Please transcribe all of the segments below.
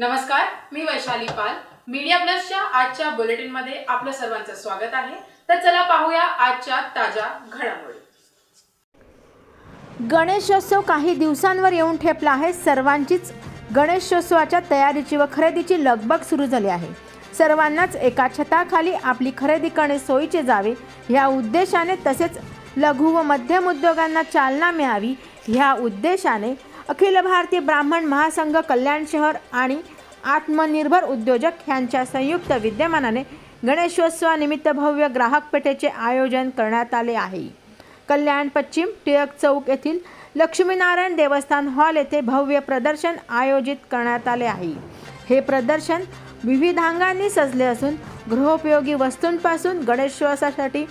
नमस्कार मी वैशाली पाल. मीडिया प्लसच्या आजच्या बुलेटिनमध्ये आपलं सर्वांचं स्वागत आहे. तर चला पाहूया आजच्या ताज्या घडामोडी. गणेशोत्सव काही दिवसांवर येऊन ठेपला आहे. सर्वांचीच गणेशोत्सवाच्या तयारीची व खरेदीची लगबग सुरू झाली आहे. सर्वांनाच एका छताखाली आपली खरेदी करणे सोयीचे जावे या उद्देशाने तसेच लघु व मध्यम उद्योगांना चालना मिळावी ह्या उद्देशाने अखिल भारतीय ब्राह्मण महासंघ कल्याण शहर आणि आत्मनिर्भर उद्योजक यांच्या संयुक्त विद्यमानाने गणेशोत्सवानिमित्त भव्य ग्राहक पेठेचे आयोजन करण्यात आले आहे. कल्याण पश्चिम टिळक चौक येथील लक्ष्मीनारायण देवस्थान हॉल येथे भव्य प्रदर्शन आयोजित करण्यात आले आहे. हे प्रदर्शन विविधांगांनी सजले असून गृहोपयोगी वस्तूंपासून गणेशोत्सवासाठी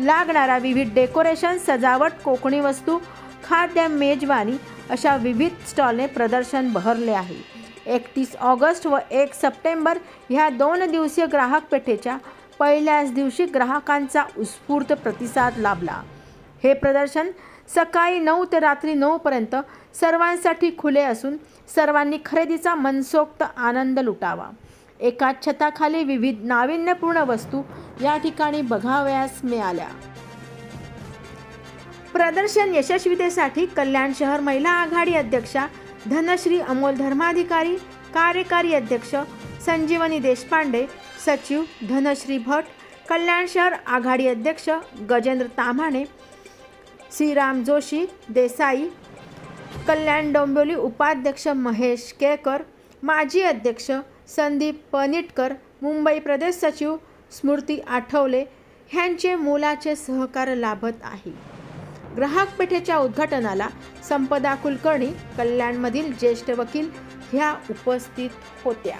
लागणारा विविध डेकोरेशन सजावट कोकणी वस्तू खाद्य मेजवानी अशा विविध स्टॉलने प्रदर्शन बहरले आहे. एकतीस ऑगस्ट व एक सप्टेंबर ह्या दोन दिवसीय ग्राहक पेठेच्या पहिल्याच दिवशी ग्राहकांचा उत्स्फूर्त प्रतिसाद लाभला. हे प्रदर्शन सकाळी नऊ ते रात्री नऊपर्यंत सर्वांसाठी खुले असून सर्वांनी खरेदीचा मनसोक्त आनंद लुटावा. एका छताखाली विविध नाविन्यपूर्ण वस्तू या ठिकाणी बघावयास मिळाल्या. प्रदर्शन यशस्वीतेसाठी कल्याण शहर महिला आघाडी अध्यक्षा धनश्री अमोल धर्माधिकारी कार्यकारी अध्यक्ष संजीवनी देशपांडे सचिव धनश्री भट कल्याण शहर आघाडी अध्यक्ष गजेंद्र ताम्हाणे श्रीराम जोशी देसाई कल्याण डोंबिवली उपाध्यक्ष महेश केळकर माजी अध्यक्ष संदीप पनिटकर मुंबई प्रदेश सचिव स्मृती आठवले ह्यांचे मोलाचे सहकार लाभत आहे. ग्राहक पेठेच्या उद्घाटनाला संपदा कुलकर्णी कल्याणमधील ज्येष्ठ वकील ह्या उपस्थित होत्या.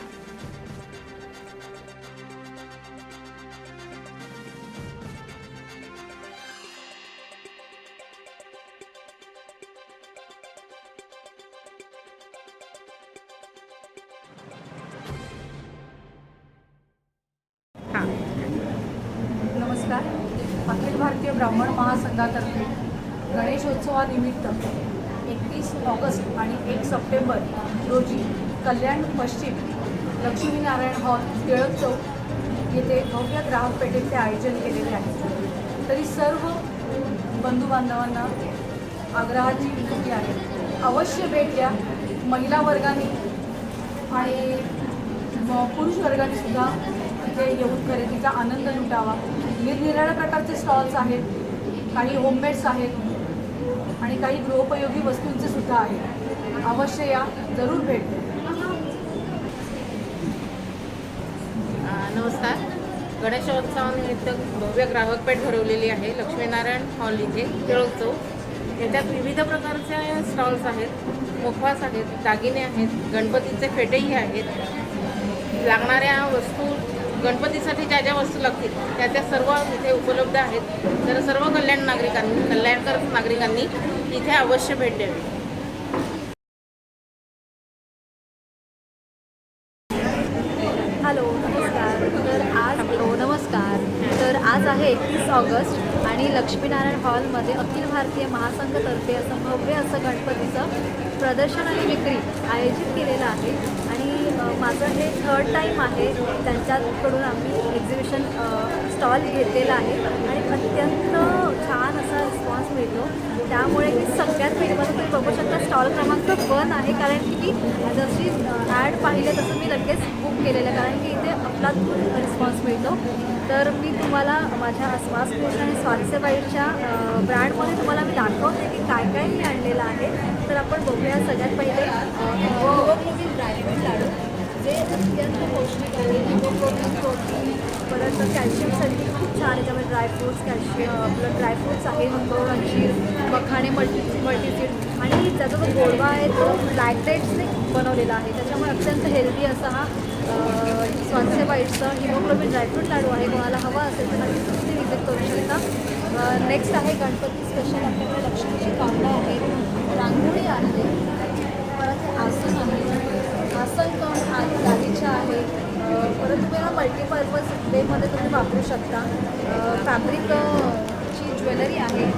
नमस्कार. अखिल भारतीय ब्राह्मण महासंघातर्फे गणेशोत्सवानिमित्त एकतीस ऑगस्ट आणि एक सप्टेंबर रोजी कल्याण पश्चिम लक्ष्मीनारायण हॉल टिळक चौक येथे भव्य ग्राहक पेठेचे आयोजन केलेले आहे. तरी सर्व बंधुबांधवांना आग्रहाची विनंती आहे अवश्य भेट द्या. महिला वर्गाने आणि म- पुरुष वर्गाने सुद्धा इथे येऊन खरेदीचा आनंद लुटावा. निरनिराळ्या प्रकारचे स्टॉल्स आहेत काही होममेड्स आहेत. आणि काही गृहोपयोगी वस्तूंचे सुद्धा आहेत अवश्य या जरूर भेट नमस्कार. गणेशोत्सवानिमित्त भव्य ग्राहक पेठ भरवलेली आहे लक्ष्मीनारायण हॉल इथे टिळक चौक. याच्यात विविध प्रकारचे स्टॉल्स आहेत मुखवास आहेत दागिने आहेत गणपतीचे फेटेही आहेत. लागणाऱ्या वस्तू गणपतीसाठी ज्या ज्या वस्तू लागतील त्या त्या सर्व इथे उपलब्ध आहेत. तर सर्व कल्याण नागरिकांनी कल्याणकर नागरिकांनी इथे अवश्य भेट द्यावी. हॅलो नमस्कार. तर आज हॅलो नमस्कार. तर आज आहे एकतीस ऑगस्ट आणि लक्ष्मीनारायण हॉलमध्ये अखिल भारतीय महासंघतर्फे असं भव्य असं गणपतीचं प्रदर्शन आणि विक्री आयोजित केलेलं आहे. माझं हे थर्ड टाईम आहे. त्यांच्याकडून आम्ही एक्झिबिशन स्टॉल घेतलेला आहे. आणि अत्यंत छान असा रिस्पॉन्स मिळतो. त्यामुळे मी सगळ्यात पहिल्यांदा तुम्ही बघू शकता स्टॉल क्रमांक वन आहे. कारण की मी जशी ॲड पाहिले तसं मी लगेच बुक केलेलं कारण की इथे अफलातून रिस्पॉन्स मिळतो. तर मी तुम्हाला माझ्या अस्वास क्रिएशन आणि स्वास्थ्यबाईच्या ब्रँडमध्ये तुम्हाला मी दाखवते की काय काय मी आणलेलं आहे. तर आपण बघूया सगळ्यात पहिले जे अत्यंत पौष्टिक आहे हिमोग्लोबिन प्रोटीन परत कॅल्शियमसाठी खूप छान याच्यामध्ये ड्रायफ्रूट्स कॅल्शियम आपलं ड्रायफ्रूट्स आहे हंगोळ अंजीर मखाणे मल्टी मल्टीसीड. आणि त्याचा जो गोडवा आहे तो लॅक्टेट्सने बनवलेला आहे. त्याच्यामुळे अत्यंत हेल्दी असा हा स्वास्थ्य बाईटचं हिमोग्लोबिन ड्रायफ्रूट लाडू आहे. कोणाला हवा असेल तर नक्कीच तुम्ही विजिट करू शकता. नेक्स्ट आहे गणपती स्पेशल आपल्याकडे लक्ष्मीची कांदा आहे रांगोळी आहे. परत हे आसन आहे. आसन पण आहे आहे परत तुम्ही हा मल्टीपर्पज डेमध्ये तुम्ही वापरू शकता. फॅब्रिकची ज्वेलरी आहे.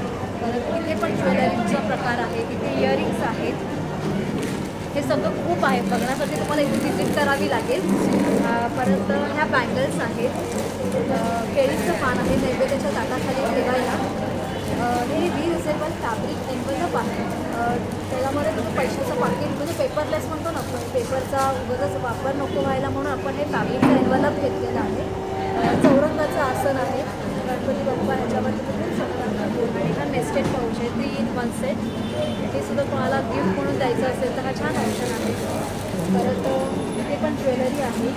परत इथे पण ज्वेलरीचा प्रकार आहे. इथे इयरिंग्स आहेत. हे सगळं खूप आहे. बघण्यासाठी तुम्हाला इथे विजिट करावी लागेल. परत ह्या बँगल्स आहेत. केळीचं पान आहे. नैवेद्याच्या ताटाखाली ठेवायला. अ, हे रियुजेबल फॅब्रिक एन्व्हलप आहे त्याच्यामध्ये तुम्ही पैशाचं पान पेपरलेस म्हणतो ना आपण पेपरचा उगाच वापर नको व्हायला म्हणून आपण हे फॅब्रिकचं एन्व्हलप घेतलेलं आहे. चौरंगाचं आसन आहे. गणपती बाप्पा ह्याच्यावरती तुम्ही ठेवू शकता. आणि हा नेस्टेड पाऊच आहे थ्री इन वन सेट हे सुद्धा कोणाला गिफ्ट म्हणून द्यायचं असेल तर हा छान ऑप्शन आहे. परत अ, इथे पण ज्वेलरी आहे.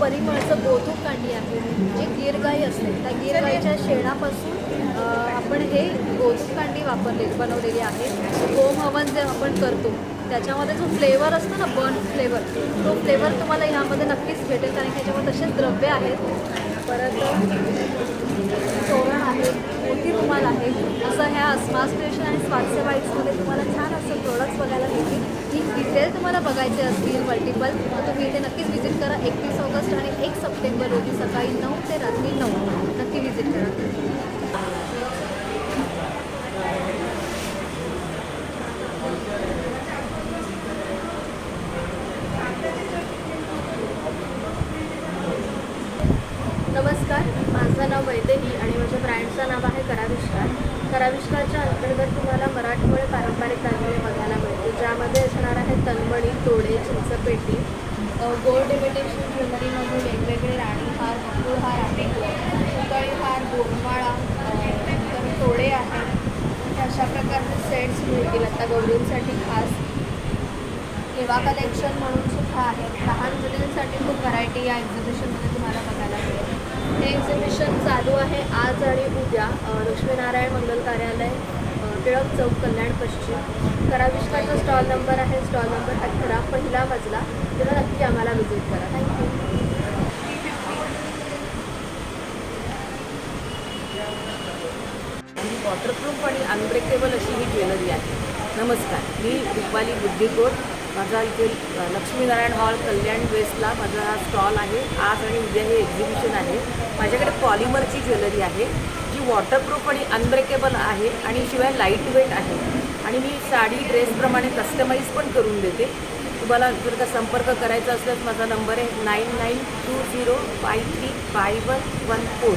परिमळचं गोधूक कांडी आहे. जी गिरगाई असते त्या गिरगाईच्या शेणापासून आपण हे गोधूक कांडी वापरले बनवलेली आहे. होम हवन जे आपण करतो त्याच्यामध्ये जो फ्लेवर असतो ना बर्न फ्लेवर तो फ्लेवर तुम्हाला ह्यामध्ये नक्कीच भेटेल कारण की ह्याच्यामध्ये तसेच द्रव्य आहेत. परत तोरण आहे मोठी रुमाल आहे. असं ह्या स्मार्ट स्टेशन आणि स्वास्थ्य बाईक्समध्ये तुम्हाला छान असं प्रोडक्ट्स बघायला मिळतील. ही डिटेल तुम्हाला बघायचे असतील मल्टिपल मग तुम्ही इथे नक्कीच व्हिजिट करा. एकतीस ऑगस्ट आणि एक सप्टेंबर रोजी सकाळी नऊ ते रात्री नऊ. नक्की व्हिजिट करा नमस्कार माझं नाव वैदेही आणि माझ्या ब्रँडचं नाव आहे कराविष्कार कराविष्कारच्या अंतर्गत तुम्हाला मराठमोळे पारंपरिक दागिने बघायला मिळतील ज्यामध्ये असणार आहेत तन्मणी तोडे चिंचपेटी अ, गोल्ड इमिटेशन ज्वेलरीमध्ये वेगवेगळे राणीहार मकुळहार आहे सुतळी हार गोलमाळा अ, नंतर तोडे आहेत हे अशा प्रकारचे सेट्स मिळतील. आता गौरींसाठी खास किंवा कलेक्शन म्हणून सुद्धा आहे. लहान मुलींसाठी खूप व्हरायटी या एक्झिबिशनमध्ये तुम्हाला बघायला मिळेल. हे एक्झिबिशन चालू आहे आज आणि उद्या. लक्ष्मीनारायण मंगल कार्यालय टिळक चौक कल्याण पश्चिम. कराविष्काचा स्टॉल नंबर आहे. स्टॉल नंबर अठरा पहिला मजला तेव्हा नक्की आम्हाला व्हिजिट करा थँक्यू आणि वॉटरप्रूफ आणि अनब्रेकेबल अशी ही ज्वेलरी आहे. नमस्कार मी रुपाली बुद्धिकोट माझा इथे लक्ष्मीनारायण हॉल कल्याण वेस्टला माझा हा स्टॉल आहे. आज आणि उद्या हे एक्झिबिशन आहे. माझ्याकडे पॉलिमरची ज्वेलरी आहे जी वॉटरप्रूफ आणि अनब्रेकेबल आहे आणि शिवाय लाइट वेट आहे. आणि मी साडी ड्रेसप्रमाणे कस्टमाईज पण करून देते. तुम्हाला जर का संपर्क करायचा असल्यास माझा नंबर आहे nine nine two zero five three five one one four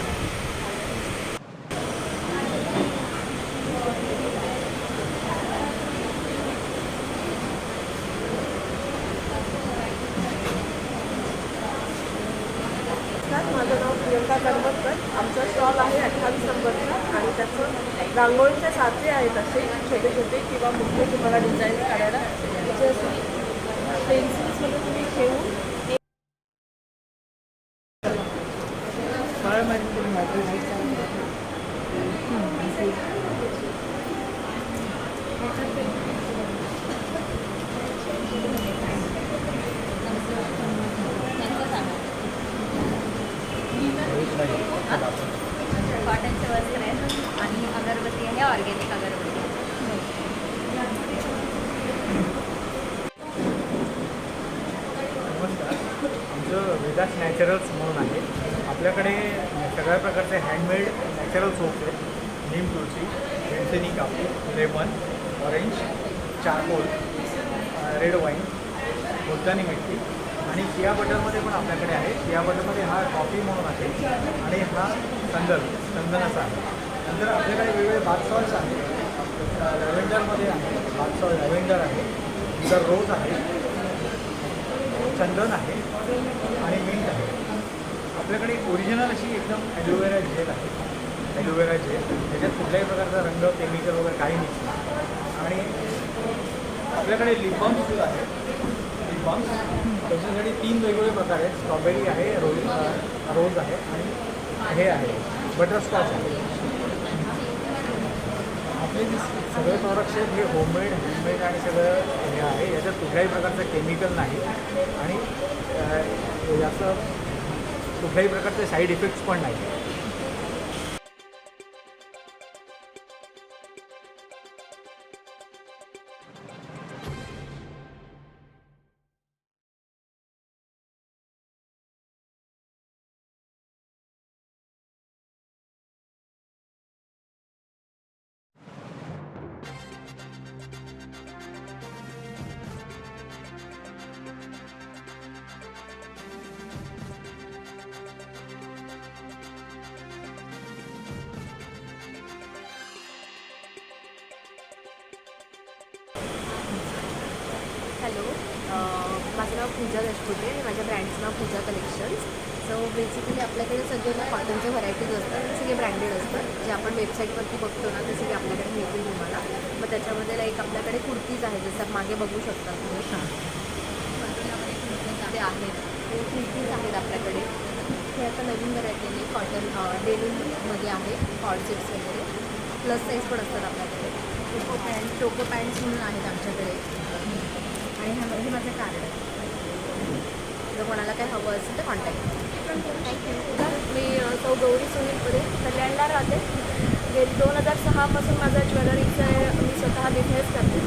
नमस्कार माझं नाव प्रियंका करमतकर आमचा स्टॉल आहे अठ्ठावीस नंबरचा आणि त्याचं रांगोळीचे साचे आहेत असे छोटे छोटे किंवा मोठे तुम्हाला डिझाईन काढायला त्याचे असे पेन्सिल्समध्ये तुम्ही घेऊन कॉटनचे वस्त्र आहे आणि अगरबत्ती आहे ऑर्गॅनिक अगरबत्ती नमस्कार आमचं वेदास नॅचरल्स म्हणून आहे. आपल्याकडे सगळ्या प्रकारचे हँडमेड नॅचरल सोप्स आहेत. नीम तुळशी वेणसेनी कापूर lemon orange charcoal red wine multani mitti आणि चिया बटरमध्ये पण आपल्याकडे आहे. चिया बटरमध्ये हा कॉफी म्हणून आहे आणि हा संदल चंदनाचा आहे. नंतर आपल्याकडे वेगवेगळे बाथ सॉल्स आहेत. लॅव्हेंडरमध्ये आहे बाथ सॉल्ट लॅव्हेंडर आहे. नंतर रोज आहे चंदन आहे आणि मिंट आहे. आपल्याकडे ओरिजिनल अशी एकदम ॲलोवेरा जेल आहे. ॲलोवेरा जेल त्याच्यात कुठल्याही प्रकारचा रंग केमिकल वगैरे काही नाही. आणि आपल्याकडे लिपम्स सुद्धा आहेत. लिपम्स त्याच्यासाठी तीन वेगवेगळे प्रकार आहेत. स्ट्रॉबेरी आहे रोज रोज आहे आणि हे आहे. बटरस्कॉच आहे. आपले जे सगळे प्रॉडक्ट्स आहेत हे होममेड हँडमेड आणि सगळं हे आहे. याच्यात कुठल्याही प्रकारचं केमिकल नाही. आणि याचं कुठल्याही प्रकारचे साईड इफेक्ट्स पण नाही हॅलो माझं नाव पूजा देशपुते आहे. माझ्या ब्रँडचं नाव पूजा कलेक्शन्स सो बेसिकली आपल्याकडे सगळे ना कॉटनचे व्हरायटीज असतात ते सगळे ब्रँडेड असतात. जे आपण वेबसाईटवरती बघतो ना ते सगळे आपल्याकडे मिळतील तुम्हाला. मग त्याच्यामध्ये लाईक आपल्याकडे कुर्तीज आहेत जसं मागे बघू शकता तुम्ही. कुर्तीमध्ये कुर्तीज आहेत. ते कुर्तीज आहेत आपल्याकडे. हे आता नवीन व्हरायटी आहे. कॉटन डेनिममध्ये आहे. कॉडसेट्स वगैरे. प्लस साईज पण असतात आपल्याकडे. टोको पॅन्ट टोको पॅन्ट्स म्हणून आहेत आमच्याकडे. आणि हे हे माझं कार्ड आहे जर कोणाला काही हवं असेल तर कॉन्टॅक्ट थँक्यू मी तो गौरी सुनील पुरे कल्याणला राहते. गेली दोन हजार सहापासून माझा ज्वेलरीचा मी स्वतः बिझनेस करते.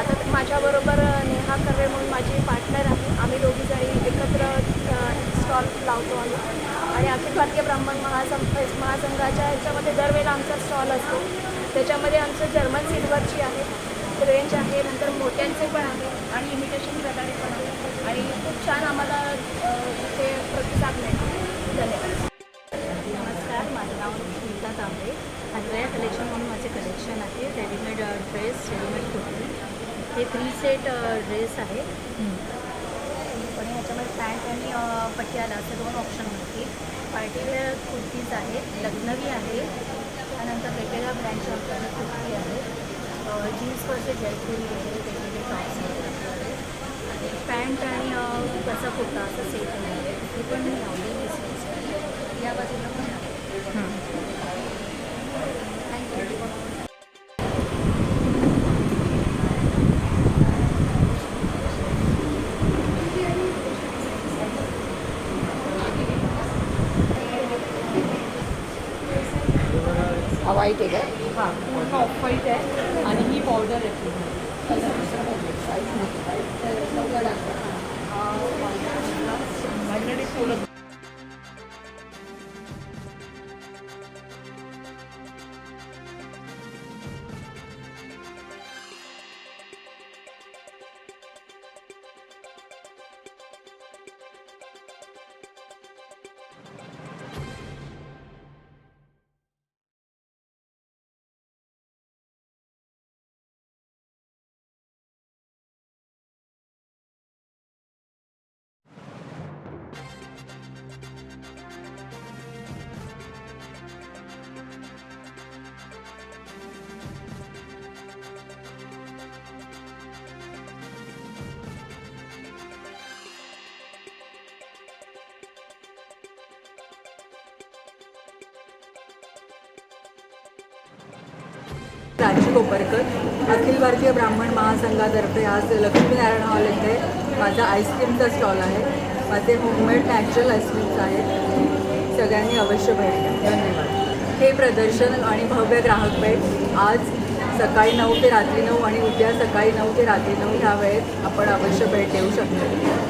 आता माझ्याबरोबर नेहा कर्वे म्हणून माझी पार्टनर आहे. आम्ही दोघी जणी एकत्र स्टॉल लावतो आम्ही. आणि अखिल भारतीय ब्राह्मण महासं महासंघाच्या ह्याच्यामध्ये दरवेळेला आमचा स्टॉल असतो. त्याच्यामध्ये आमचं जर्मन सिल्वरची आहे. रेंज आहे नंतर मोठ्यांचे पण आहे. आणि इमिटेशन प्रकारे पण आहे. आणि खूप छान आम्हाला इथे प्रतिसाद मिळतो. धन्यवाद. नमस्कार माझं नाव स्मिता तांबे. अद्वया कलेक्शन म्हणून माझे कलेक्शन आहे. Readymade dress readymade kurti. हे थ्री सेट ड्रेस आहे. आणि ह्याच्यामध्ये पॅन्ट आणि पटियाला असे दोन ऑप्शन होतील पार्टीवेअर कुर्तीज आहेत लग्नवी आहे त्यानंतर वेगवेगळ्या ब्रँडच्या आपल्याला कुर्ती आहेत जीन्सवरचे जयपुरी वगैरे वेगवेगळे टॉप्स आहेत. पॅन्ट आणि कसा कुर्ता असं सेट आहे. हे पण मी लावले दिसते या बाजूला पण थँक्यू Oh, प्राची कोपरकर अखिल भारतीय ब्राह्मण महासंघातर्फे आज लक्ष्मीनारायण हॉल येथे माझा आईस्क्रीमचा स्टॉल आहे. माझे होममेड नॅचरल आईस्क्रीम्स आहेत. सगळ्यांनी अवश्य भेट द्या. धन्यवाद. हे प्रदर्शन आणि भव्य ग्राहक भेट आज सकाळी नऊ ते रात्री नऊ आणि उद्या सकाळी नऊ ते रात्री नऊ ह्या वेळेत आपण अवश्य भेट देऊ शकतो.